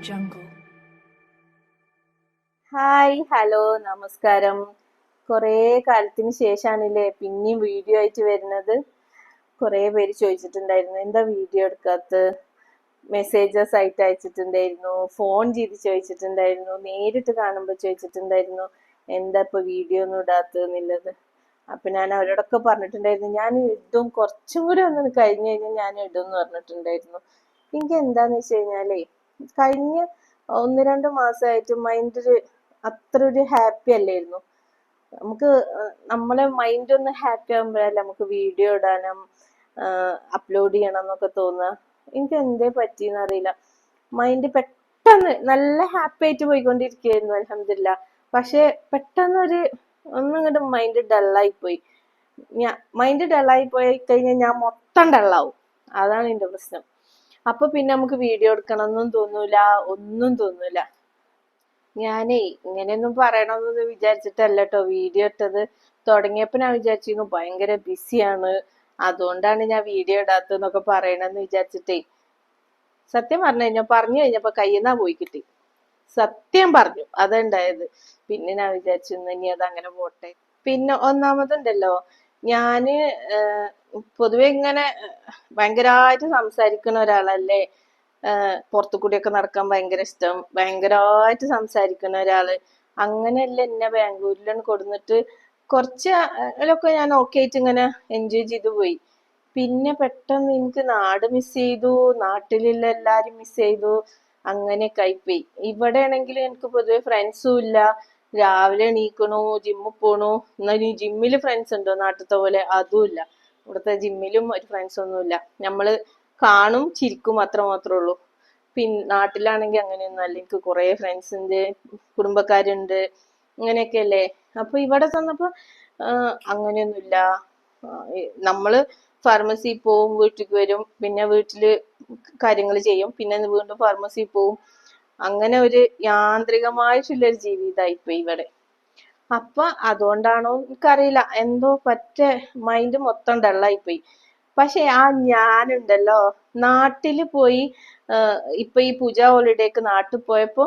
jungle. Hi hello നമസ്കാരം. കുറേ കാലത്തിന് ശേഷമാണല്ലേ പിന്നെയും വീഡിയോ ആയിട്ട് വരുന്നത്. കുറേ പേര് ചോദിച്ചിട്ടുണ്ടായിരുന്നു എന്താ വീഡിയോ എടുക്കാത്ത മെസ്സേജസ് ആയിട്ട് അയച്ചിട്ടുണ്ടായിരുന്നു ഫോൺ ചെയ്ത് ചോദിച്ചിട്ടുണ്ടായിരുന്നു നേരിട്ട് കാണുമ്പോൾ ചോദിച്ചിട്ടുണ്ടായിരുന്നു എന്താ ഇപ്പൊ വീഡിയോ ഒന്നും ഇടാത്തതെന്നുള്ളത് അപ്പൊ ഞാൻ അവരോടൊക്കെ പറഞ്ഞിട്ടുണ്ടായിരുന്നു ഞാൻ ഇടും കുറച്ചും കൂടി ഒന്ന് കഴിഞ്ഞ് കഴിഞ്ഞാൽ ഞാൻ ഇടും എന്ന് പറഞ്ഞിട്ടുണ്ടായിരുന്നു. എനിക്ക് എന്താന്ന് വെച്ച് കഴിഞ്ഞാലേ കഴിഞ്ഞ ഒന്ന് രണ്ട് മാസമായിട്ട് മൈൻഡിൽ അത്ര ഒരു ഹാപ്പി അല്ലായിരുന്നു. നമുക്ക് നമ്മളെ മൈൻഡ് ഒന്ന് ഹാപ്പി ആകുമ്പോഴല്ലേ നമുക്ക് വീഡിയോ ഇടാനും അപ്ലോഡ് ചെയ്യണം എന്നൊക്കെ തോന്നുക എനിക്ക് എന്തേ പറ്റിയെന്ന് അറിയില്ല. മൈൻഡ് പെട്ടെന്ന് നല്ല ഹാപ്പി ആയിട്ട് പോയിക്കൊണ്ടിരിക്കുകയായിരുന്നു അലഹമില്ല പക്ഷെ പെട്ടെന്ന് ഒരു ഒന്നിങ്ങോട്ട് മൈൻഡ് ഡള്ളായി പോയി ഞാൻ മൈൻഡ് ഡള്ളായി പോയി കഴിഞ്ഞാൽ ഞാൻ മൊത്തം ഡള്ളാവും. അതാണ് എന്റെ പ്രശ്നം. അപ്പൊ പിന്നെ നമുക്ക് വീഡിയോ എടുക്കണമെന്നും തോന്നൂല ഒന്നും തോന്നൂല. ഞാനേ ഇങ്ങനെയൊന്നും പറയണമെന്ന് വിചാരിച്ചിട്ടല്ല കേട്ടോ വീഡിയോ ഇട്ടത് തുടങ്ങിയപ്പോ ഞാൻ വിചാരിച്ചിരുന്നു ഭയങ്കര ബിസിയാണ് അതുകൊണ്ടാണ് ഞാൻ വീഡിയോ ഇടാത്തതെന്നൊക്കെ പറയണമെന്ന് വിചാരിച്ചിട്ടേ. സത്യം പറഞ്ഞു കഴിഞ്ഞാൽ പറഞ്ഞു കഴിഞ്ഞപ്പോ കയ്യെന്നാ പോയി കിട്ടി. സത്യം പറഞ്ഞു അതുണ്ടായത് പിന്നെ ഞാൻ വിചാരിച്ചു "ഇന്ന് ഇനി അത് അങ്ങനെ പോട്ടെ. പിന്നെ ഒന്നാമതുണ്ടല്ലോ ഏഹ്, പൊതുവെ ഇങ്ങനെ ഭയങ്കരമായിട്ട് സംസാരിക്കുന്ന ഒരാളല്ലേ? പുറത്തു കൂടിയൊക്കെ നടക്കാൻ ഭയങ്കര ഇഷ്ടം. ഭയങ്കരമായിട്ട് സംസാരിക്കുന്ന ഒരാൾ. അങ്ങനെയല്ല എന്നെ ബാംഗ്ലൂരിലാണ് കൊടുന്നിട്ട് കുറച്ച് ഒക്കെ ഞാൻ ഓക്കെ ആയിട്ട് ഇങ്ങനെ എൻജോയ് ചെയ്തു പോയി. പിന്നെ പെട്ടെന്ന് എനിക്ക് നാട് മിസ് ചെയ്തു. നാട്ടിലുള്ള എല്ലാരും മിസ് ചെയ്തു. അങ്ങനെയൊക്കെ ആയിപ്പോയി ഇവിടെ ആണെങ്കിൽ എനിക്ക് പൊതുവെ ഫ്രണ്ട്സും ഇല്ല. രാവിലെ എണീക്കണു ജിമ്മിൽ പോണു. എന്നാൽ ഈ ജിമ്മിൽ ഫ്രണ്ട്സ് ഉണ്ടോ? നാട്ടിലത്തെ പോലെ അതുമില്ല. ഇവിടുത്തെ ജിമ്മിലും ഒരു ഫ്രണ്ട്സ് ഒന്നുമില്ല. നമ്മൾ കാണും ചിരിക്കും അത്ര മാത്രമേ ഉള്ളൂ. പിന്നെ നാട്ടിലാണെങ്കിൽ അങ്ങനെയൊന്നും അല്ല. എനിക്ക് കുറേ ഫ്രണ്ട്സ് ഉണ്ട് കുടുംബക്കാരുണ്ട്. അങ്ങനെയൊക്കെ അല്ലേ? അപ്പൊ ഇവിടെ ചെന്നപ്പോ ആഹ് അങ്ങനെയൊന്നുമില്ല. നമ്മൾ ഫാർമസിയിൽ പോവും വീട്ടിലേക്ക് വരും. പിന്നെ വീട്ടിൽ കാര്യങ്ങൾ ചെയ്യും. പിന്നെ വീണ്ടും ഫാർമസിയിൽ പോവും. അങ്ങനെ ഒരു യാന്ത്രികമായിട്ടുള്ള ഒരു ജീവിതമായിപ്പോയി ഇവിടെ. അപ്പൊ അതുകൊണ്ടാണോ എനിക്കറിയില്ല. എന്തോ പറ്റ മൈൻഡ് മൊത്തം ഡള്ളായിപ്പോയി പക്ഷെ ആ ഞാനുണ്ടല്ലോ നാട്ടിൽ പോയി ഇപ്പൊ ഈ പൂജ ഹോളിഡേക്ക് നാട്ടിൽ പോയപ്പോ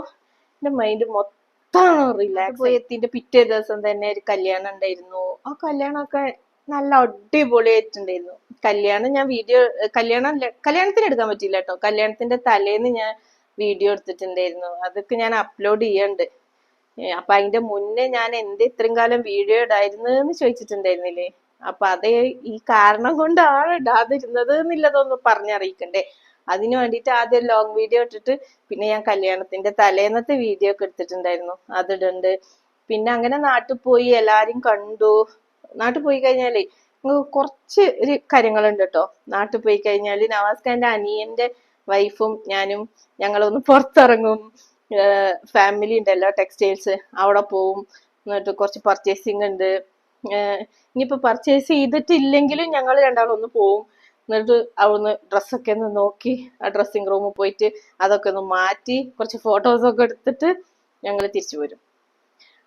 എന്റെ മൈൻഡ് മൊത്തം റിലാക്സ് പോയി എത്തിന്റെ പിറ്റേ ദിവസം തന്നെ ഒരു കല്യാണം ഉണ്ടായിരുന്നു. ആ കല്യാണമൊക്കെ നല്ല അടിപൊളിയായിട്ടുണ്ടായിരുന്നു. കല്യാണം ഞാൻ വീഡിയോ കല്യാണം കല്യാണത്തിന് എടുക്കാൻ പറ്റിയില്ല കേട്ടോ. കല്യാണത്തിന്റെ തലേന്ന് ഞാൻ വീഡിയോ എടുത്തിട്ടുണ്ടായിരുന്നു. അതൊക്കെ ഞാൻ അപ്ലോഡ് ചെയ്യണ്ട്. അപ്പൊ അതിന്റെ മുന്നേ ഞാൻ എന്ത് ഇത്രയും കാലം വീഡിയോ ഇടായിരുന്നു എന്ന് ചോദിച്ചിട്ടുണ്ടായിരുന്നില്ലേ? അപ്പൊ അത് ഈ കാരണം കൊണ്ടാണ് ഇടാതിരുന്നത് എന്നുള്ളതൊന്ന് പറഞ്ഞറിയിക്കണ്ടേ. അതിന് വേണ്ടിയിട്ട് ആദ്യം ലോങ് വീഡിയോ ഇട്ടിട്ട് പിന്നെ ഞാൻ കല്യാണത്തിന്റെ തലേന്നത്തെ വീഡിയോ ഒക്കെ എടുത്തിട്ടുണ്ടായിരുന്നു. അതിടുണ്ട് പിന്നെ അങ്ങനെ നാട്ടിൽ പോയി എല്ലാരും കണ്ടു. നാട്ടിൽ പോയി കഴിഞ്ഞാലേ കുറച്ച് കാര്യങ്ങളുണ്ട് കേട്ടോ. നാട്ടിൽ പോയി കഴിഞ്ഞാൽ നവാസ് ഖാന്റെ അനിയന്റെ വൈഫും ഞാനും ഞങ്ങളൊന്ന് പുറത്തിറങ്ങും. ഫാമിലി എല്ലാ ടെക്സ്റ്റൈൽസ് അവിടെ പോവും. എന്നിട്ട് കുറച്ച് പർച്ചേസിങ് ഉണ്ട്. ഇനിയിപ്പോൾ ഇനിയിപ്പോ പർച്ചേസ് ചെയ്തിട്ടില്ലെങ്കിലും ഞങ്ങൾ രണ്ടാളും ഒന്ന് പോവും. എന്നിട്ട് അവിടുന്ന് ഡ്രസ്സൊക്കെ ഒന്ന് നോക്കി ആ ഡ്രസ്സിങ് റൂമിൽ പോയിട്ട് അതൊക്കെ ഒന്ന് മാറ്റി കുറച്ച് ഫോട്ടോസ് ഒക്കെ എടുത്തിട്ട് ഞങ്ങൾ തിരിച്ചു വരും.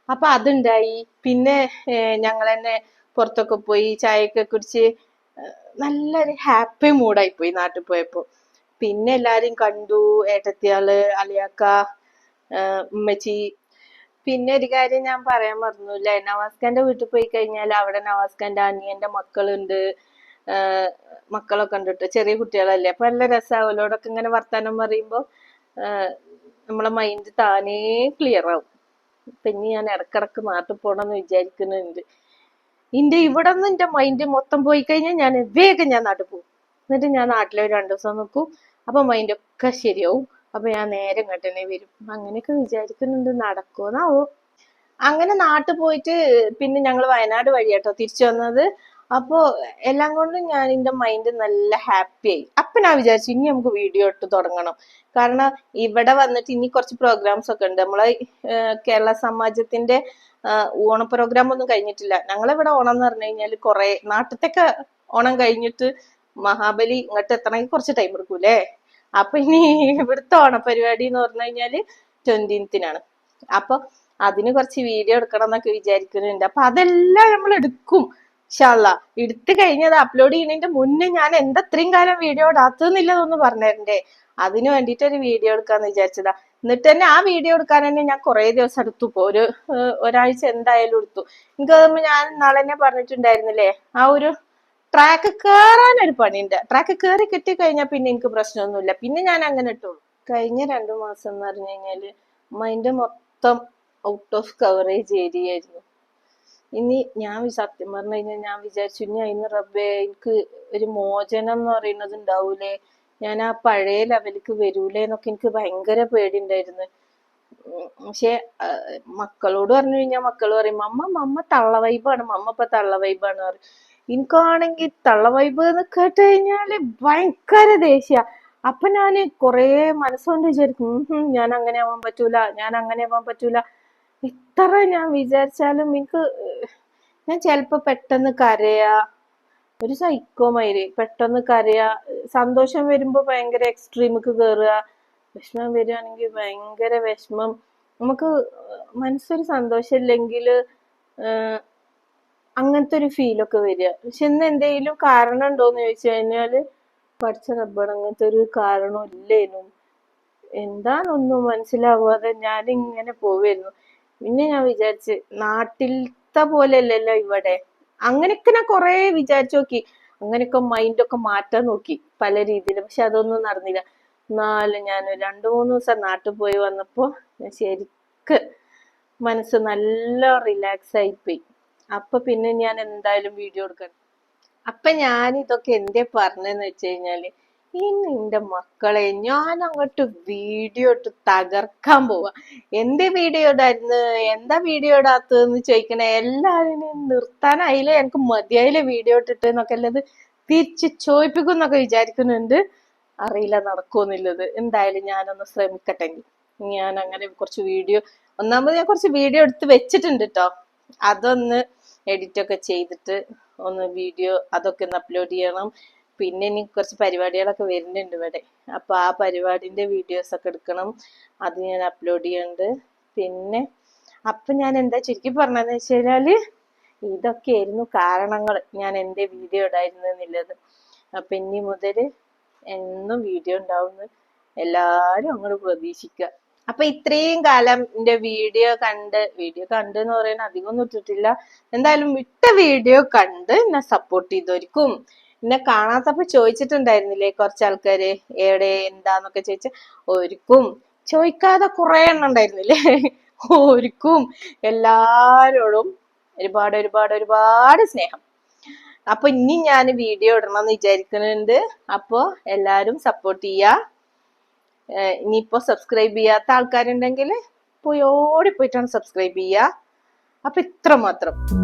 അപ്പൊ അതുണ്ടായി. പിന്നെ ഞങ്ങൾ തന്നെ പുറത്തൊക്കെ പോയി ചായയൊക്കെ കുടിച്ച് നല്ലൊരു ഹാപ്പി മൂഡായി പോയി നാട്ടിൽ പോയപ്പോ. പിന്നെ എല്ലാരും കണ്ടു ഏട്ടത്തിയാൾ അലിയാക്ക ഉമ്മച്ചി. പിന്നെ ഒരു കാര്യം ഞാൻ പറയാൻ മറന്നുല്ലേ? നവാസ്ഖാന്റെ വീട്ടിൽ പോയി കഴിഞ്ഞാൽ അവിടെ നവാസ്ഖാന്റെ അനിയന്റെ മക്കളുണ്ട്. മക്കളൊക്കെ ഉണ്ട് ട്ടോ. ചെറിയ കുട്ടികളല്ലേ. അപ്പൊ നല്ല അവരോടൊക്കെ ഇങ്ങനെ വർത്താനം പറയുമ്പോ ആഹ് നമ്മളെ മൈൻഡ് താനേ ക്ലിയർ ആവും. പിന്നെ ഞാൻ ഇടക്കിടക്ക് നാട്ടിൽ പോണെന്ന് വിചാരിക്കുന്നുണ്ട്. ഇന്റെ ഇവിടെ നിന്ന് എന്റെ മൈൻഡ് മൊത്തം പോയി കഴിഞ്ഞാൽ ഞാൻ വേഗം ഞാൻ നാട്ടിൽ പോകും. എന്നിട്ട് ഞാൻ നാട്ടിൽ ഒരു രണ്ടു ദിവസം നിൽക്കും അപ്പൊ മൈൻഡ് ഒക്കെ ശരിയാവും. അപ്പൊ ഞാൻ നേരെ ഇങ്ങോട്ട് വരും. അങ്ങനെയൊക്കെ വിചാരിക്കുന്നുണ്ട്. നടക്കുമെന്നാവോ അങ്ങനെ നാട്ടിൽ പോയിട്ട് പിന്നെ ഞങ്ങൾ വയനാട് വഴിയാട്ടോ തിരിച്ചു വന്നത്. അപ്പോ എല്ലാം കൊണ്ടും ഞാൻ എന്റെ മൈൻഡ് നല്ല ഹാപ്പി ആയി. അപ്പൊ ഞാൻ വിചാരിച്ചു ഇനി നമുക്ക് വീഡിയോ ഇട്ട് തുടങ്ങണം. കാരണം ഇവിടെ വന്നിട്ട് ഇനി കുറച്ച് പ്രോഗ്രാംസ് ഒക്കെ ഉണ്ട്. നമ്മളെ കേരള സമാജത്തിന്റെ ഓണ പ്രോഗ്രാം ഒന്നും കഴിഞ്ഞിട്ടില്ല. ഞങ്ങളിവിടെ ഓണം എന്ന് പറഞ്ഞു കഴിഞ്ഞാൽ കുറെ നാട്ടത്തൊക്കെ ഓണം കഴിഞ്ഞിട്ട് മഹാബലി ഇങ്ങോട്ട് എത്തണമെങ്കിൽ കുറച്ച് ടൈം എടുക്കൂലേ അപ്പൊ ഇനി ഇവിടുത്തെ ഓണപരിപാടി എന്ന് പറഞ്ഞു കഴിഞ്ഞാൽ ട്വന്റീൻത്തിനാണ് അപ്പൊ അതിന് കുറച്ച് വീഡിയോ എടുക്കണം എന്നൊക്കെ വിചാരിക്കുന്നുണ്ട്. അപ്പൊ അതെല്ലാം നമ്മൾ എടുക്കും ഷാല്ല എടുത്തു കഴിഞ്ഞത് അപ്ലോഡ് ചെയ്യുന്നതിന്റെ മുന്നേ ഞാൻ എന്താ ഇത്രയും കാലം വീഡിയോ ഇടാത്തതെന്നില്ലതൊന്ന് പറഞ്ഞിരണ്ടേ. അതിന് വേണ്ടിയിട്ട് ഒരു വീഡിയോ എടുക്കാന്ന് വിചാരിച്ചതാ. എന്നിട്ട് തന്നെ ആ വീഡിയോ എടുക്കാൻ തന്നെ ഞാൻ കുറേ ദിവസം എടുത്തു പോ ഒരു ഒരാഴ്ച എന്തായാലും എടുത്തു. എനിക്ക് ഞാൻ നാളെ തന്നെ പറഞ്ഞിട്ടുണ്ടായിരുന്നില്ലേ? ആ ഒരു ട്രാക്ക് കേറാൻ ഒരു പണിയുണ്ട്. ട്രാക്ക് കേറി കിട്ടി കഴിഞ്ഞാൽ പിന്നെ എനിക്ക് പ്രശ്നമൊന്നുമില്ല. പിന്നെ ഞാൻ അങ്ങനെ ഇട്ടുള്ളൂ കഴിഞ്ഞ രണ്ടു മാസം എന്ന് പറഞ്ഞു കഴിഞ്ഞാൽ മൈൻഡ് മൊത്തം ഔട്ട് ഓഫ് കവറേജ് ഏരിയ ആയിരുന്നു ഇനി ഞാൻ സത്യം പറഞ്ഞു കഴിഞ്ഞാൽ ഞാൻ വിചാരിച്ചു ഇനി അതിന് റബ്ബേ എനിക്ക് ഒരു മോചനം എന്ന് പറയുന്നത് ഉണ്ടാവൂലേ? ഞാൻ ആ പഴയ ലെവലിക്ക് വരൂലേ എന്നൊക്കെ എനിക്ക് ഭയങ്കര പേടിയുണ്ടായിരുന്നു. പക്ഷെ മക്കളോട് പറഞ്ഞു കഴിഞ്ഞാൽ മക്കൾ പറയും മമ്മ മമ്മ തള്ള വൈബാണ് മമ്മ ഇപ്പൊ തള്ള വൈബാണ് പറയും. എനിക്കാണെങ്കിൽ തള്ള വൈബ് എന്ന് കേട്ട് കഴിഞ്ഞാൽ ഭയങ്കര ദേഷ്യ. അപ്പൊ ഞാൻ കൊറേ മനസ്സുകൊണ്ട് വിചാരിക്കും ഞാൻ അങ്ങനെ ആവാൻ പറ്റൂല ഞാൻ അങ്ങനെ ആവാൻ പറ്റൂല. ഇത്ര ഞാൻ വിചാരിച്ചാലും എനിക്ക് ഞാൻ ചിലപ്പോ പെട്ടെന്ന് കരയാ. ഒരു സൈക്കോ മാതിരി പെട്ടെന്ന് കരയാ. സന്തോഷം വരുമ്പോ ഭയങ്കര എക്സ്ട്രീമിക്ക് കയറുക വിഷമം വരികയാണെങ്കിൽ ഭയങ്കര വിഷമം. നമുക്ക് മനസ്സൊരു സന്തോഷം ഇല്ലെങ്കിൽ അങ്ങനത്തെ ഒരു ഫീലൊക്കെ വരിക. പക്ഷെ ഇന്ന് എന്തെങ്കിലും കാരണം ഉണ്ടോന്ന് ചോദിച്ചു കഴിഞ്ഞാൽ പഠിച്ച റബ്ബർ അങ്ങനത്തെ ഒരു കാരണം ഇല്ലേനും. എന്താണെന്നൊന്നും മനസ്സിലാവാതെ ഞാൻ ഇങ്ങനെ പോവായിരുന്നു പിന്നെ ഞാൻ വിചാരിച്ച് നാട്ടിലത്തെ പോലെ അല്ലല്ലോ ഇവിടെ. അങ്ങനെയൊക്കെ ഞാൻ കുറേ വിചാരിച്ചു നോക്കി. അങ്ങനെയൊക്കെ മൈൻഡൊക്കെ മാറ്റാൻ നോക്കി പല രീതിയിൽ പക്ഷെ അതൊന്നും നടന്നില്ല. എന്നാലും ഞാൻ രണ്ടു മൂന്ന് ദിവസം നാട്ടിൽ പോയി വന്നപ്പോ ഞാൻ ശരിക്ക് മനസ്സ് നല്ല റിലാക്സ് ആയിപ്പോയി അപ്പൊ പിന്നെ ഞാൻ എന്തായാലും വീഡിയോ എടുക്കണം അപ്പൊ ഞാൻ ഇതൊക്കെ എന്തേ പറഞ്ഞെന്ന് വെച്ച് കഴിഞ്ഞാൽ ഈ നിന്റെ മക്കളെ ഞാൻ അങ്ങോട്ട് വീഡിയോ ഇട്ട് തകർക്കാൻ പോവാ. എന്റെ വീഡിയോ ഇടായിരുന്നു? എന്താ വീഡിയോ ഇടാത്തതെന്ന് ചോദിക്കണേ. എല്ലാവരും നിർത്താനായില്ലേ? എനിക്ക് മതിയായില്ലേ വീഡിയോ ഇട്ടിട്ട് എന്നൊക്കെ അല്ലത് തിരിച്ച് ചോദിപ്പിക്കും എന്നൊക്കെ വിചാരിക്കുന്നുണ്ട്. അറിയില്ല നടക്കുമെന്നുള്ളത്. എന്തായാലും ഞാനൊന്ന് ശ്രമിക്കട്ടെങ്കിൽ ഞാൻ അങ്ങനെ കുറച്ച് വീഡിയോ ഒന്നാമത് ഞാൻ കുറച്ച് വീഡിയോ എടുത്ത് വെച്ചിട്ടുണ്ട് കേട്ടോ അതൊന്ന് എഡിറ്റ് ഒക്കെ ചെയ്തിട്ട് ഒന്ന് വീഡിയോ അതൊക്കെ ഒന്ന് അപ്ലോഡ് ചെയ്യണം. പിന്നെ ഇനി കുറച്ച് പരിപാടികളൊക്കെ വരുന്നുണ്ട് ഇവിടെ. അപ്പോൾ ആ പരിപാടിന്റെ വീഡിയോസൊക്കെ എടുക്കണം. അത് ഞാൻ അപ്ലോഡ് ചെയ്യുന്നുണ്ട് പിന്നെ അപ്പം ഞാൻ എന്താ ചുരുക്കി പറഞ്ഞതെന്ന് വെച്ച് കഴിഞ്ഞാൽ ഇതൊക്കെയായിരുന്നു കാരണങ്ങൾ ഞാൻ എന്റെ വീഡിയോ ഇടായിരുന്നു എന്നുള്ളത്. അപ്പം ഇനി മുതൽ എന്നും വീഡിയോ ഉണ്ടാവുന്നു എല്ലാവരും അങ്ങോട്ട് പ്രതീക്ഷിക്കുക അപ്പൊ ഇത്രയും കാലം എന്റെ വീഡിയോ കണ്ട് വീഡിയോ കണ്ട് എന്ന് പറയുന്നത് അധികം ഒന്നും ഇട്ടിട്ടില്ല. എന്തായാലും വിട്ട വീഡിയോ കണ്ട് എന്നെ സപ്പോർട്ട് ചെയ്തോരിക്കും. എന്നെ കാണാത്തപ്പോ ചോദിച്ചിട്ടുണ്ടായിരുന്നില്ലേ കുറച്ച് ആൾക്കാര് എവിടെ എന്താന്നൊക്കെ ചോദിച്ച ഒരുക്കും. ചോദിക്കാതെ കുറെ എണ്ണം ഉണ്ടായിരുന്നില്ലേ? ഒരുക്കും. എല്ലാരോടും ഒരുപാട് ഒരുപാട് ഒരുപാട് സ്നേഹം. അപ്പൊ ഇനി ഞാൻ വീഡിയോ ഇടണം എന്ന് വിചാരിക്കുന്നുണ്ട് അപ്പൊ എല്ലാരും സപ്പോർട്ട് ചെയ്യാ. ഏഹ് ഇനിയിപ്പോ സബ്സ്ക്രൈബ് ചെയ്യാത്ത ആൾക്കാരുണ്ടെങ്കിൽ പോയി ഓടി പോയിട്ടാണ് സബ്സ്ക്രൈബ് ചെയ്യുക അപ്പം ഇത്ര മാത്രം.